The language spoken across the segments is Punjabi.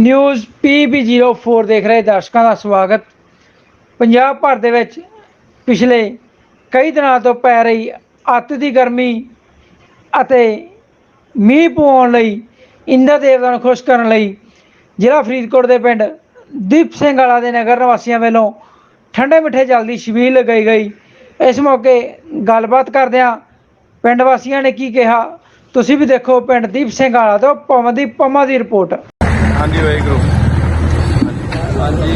ਨਿਊਜ਼ PB04 ਦੇਖ ਰਹੇ ਦਰਸ਼ਕਾਂ ਦਾ ਸਵਾਗਤ। ਪੰਜਾਬ ਭਰ ਦੇ ਵਿੱਚ ਪਿਛਲੇ ਕਈ ਦਿਨਾਂ ਤੋਂ ਪੈ ਰਹੀ ਅੱਤ ਦੀ ਗਰਮੀ ਅਤੇ ਮੀਂਹ ਪਵਾਉਣ ਲਈ ਇੰਦਰ ਦੇਵਤਾ ਨੂੰ ਖੁਸ਼ ਕਰਨ ਲਈ ਜ਼ਿਲ੍ਹਾ ਫਰੀਦਕੋਟ ਦੇ ਪਿੰਡ ਦੀਪ ਸਿੰਘ ਵਾਲਾ ਦੇ ਨਗਰ ਨਿਵਾਸੀਆਂ ਵੱਲੋਂ ਠੰਡੇ ਮਿੱਠੇ ਜਲ ਦੀ ਛਬੀਲ ਲਗਾਈ ਗਈ। ਇਸ ਮੌਕੇ ਗੱਲਬਾਤ ਕਰਦਿਆਂ ਪਿੰਡ ਵਾਸੀਆਂ ਨੇ ਕੀ ਕਿਹਾ, ਤੁਸੀਂ ਵੀ ਦੇਖੋ ਪਿੰਡ ਦੀਪ ਸਿੰਘ ਵਾਲਾ ਤੋਂ ਪਵਨ ਦੀ ਪਮਾ ਦੀ ਰਿਪੋਰਟ। ਹਾਂਜੀ, ਵਾਹਿਗੁਰੂ। ਹਾਂਜੀ,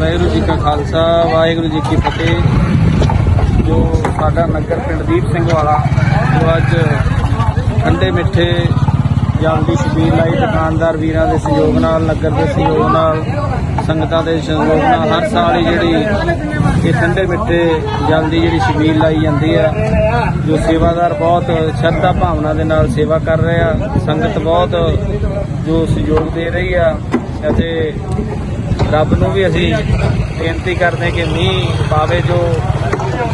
ਵਾਹਿਗੁਰੂ ਜੀ ਕਾ ਖਾਲਸਾ, ਵਾਹਿਗੁਰੂ ਜੀ ਕੀ ਫਤਿਹ। ਜੋ ਸਾਡਾ ਨਗਰ ਪਿੰਡ ਦੀਪ ਸਿੰਘ ਵਾਲਾ ਜੋ ਅੱਜ ਠੰਡੇ ਮਿੱਠੇ ਜਲ ਦੀ ਲਾਈ, ਦੁਕਾਨਦਾਰ ਵੀਰਾਂ ਦੇ ਸਹਿਯੋਗ ਨਾਲ, ਨਗਰ ਦੇ ਸਹਿਯੋਗ ਨਾਲ, ਸੰਗਤਾਂ ਦੇ ਸਹਿਯੋਗ ਨਾਲ, ਹਰ ਸਾਲ ਹੀ ਜਿਹੜੀ ਇਹ ਠੰਡੇ ਮਿੱਠੇ ਜਲ ਜਿਹੜੀ ਛਬੀਲ ਲਾਈ ਜਾਂਦੀ ਹੈ, ਜੋ ਸੇਵਾਦਾਰ ਬਹੁਤ ਸ਼ਰਧਾ ਭਾਵਨਾ ਦੇ ਨਾਲ ਸੇਵਾ ਕਰ ਰਹੇ ਆ, ਸੰਗਤ ਬਹੁਤ ਜੋ ਸਹਿਯੋਗ ਦੇ ਰਹੀ ਆ, ਅਤੇ ਰੱਬ ਨੂੰ ਵੀ ਅਸੀਂ ਬੇਨਤੀ ਕਰਦੇ ਕਿ ਮੀਂਹ ਪਾਵੇ ਜੋ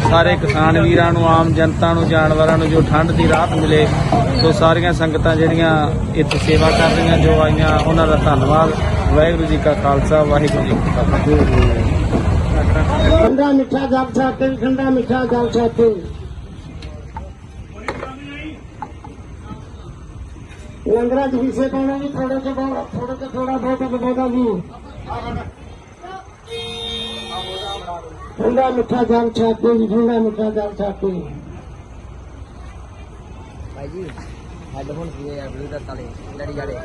ਸਾਰੇ ਕਿਸਾਨ ਵੀਰਾਂ ਨੂੰ, ਆਮ ਜਨਤਾ ਨੂੰ, ਜਾਨਵਰਾਂ ਨੂੰ ਜੋ ਠੰਡ ਦੀ ਰਾਹਤ ਮਿਲੇ, ਸੋ ਸਾਰੀਆਂ ਸੰਗਤਾਂ ਜਿਹੜੀਆਂ ਇੱਥੇ ਸੇਵਾ ਕਰ ਰਹੀਆਂ, ਜੋ ਆਈਆਂ, ਉਹਨਾਂ ਦਾ ਧੰਨਵਾਦ। ਵਾਹਿਗੁਰੂ ਜੀ ਕਾ ਖਾਲਸਾ, ਵਾਹਿਗੁਰੂ ਜੀ ਕੀ ਫਤਿਹ। ਠੰਡਾ ਮਿੱਠਾ ਜਲ ਛਾਤੇ ਠੰਡਾ ਮਿੱਠਾ ਜਲ ਛਾਤੇ। ਲੰਗਰਾਂ ਚ ਹਿੱਸੇ ਪਾਉਣਾ ਵੀ ਥੋੜੇ ਤੋਂ ਬਹੁਤ ਥੋੜੇ ਥੋੜਾ ਬਹੁਤ ਬੋਦਾ ਵੀ ਠੰਡਾ ਮਿੱਠਾ ਜਲ ਛਾਤੇ ਜੀ, ਠੰਡਾ ਮਿੱਠਾ ਜਲ ਛਾਤੇ। ਭਾਈ ਜੀ ਹੈੱਡਫੋਨ ਸੀਗੇ ਯਾਰ ਦਾ ਤਾਲੇ ਲੜੀ ਜਾਲੇ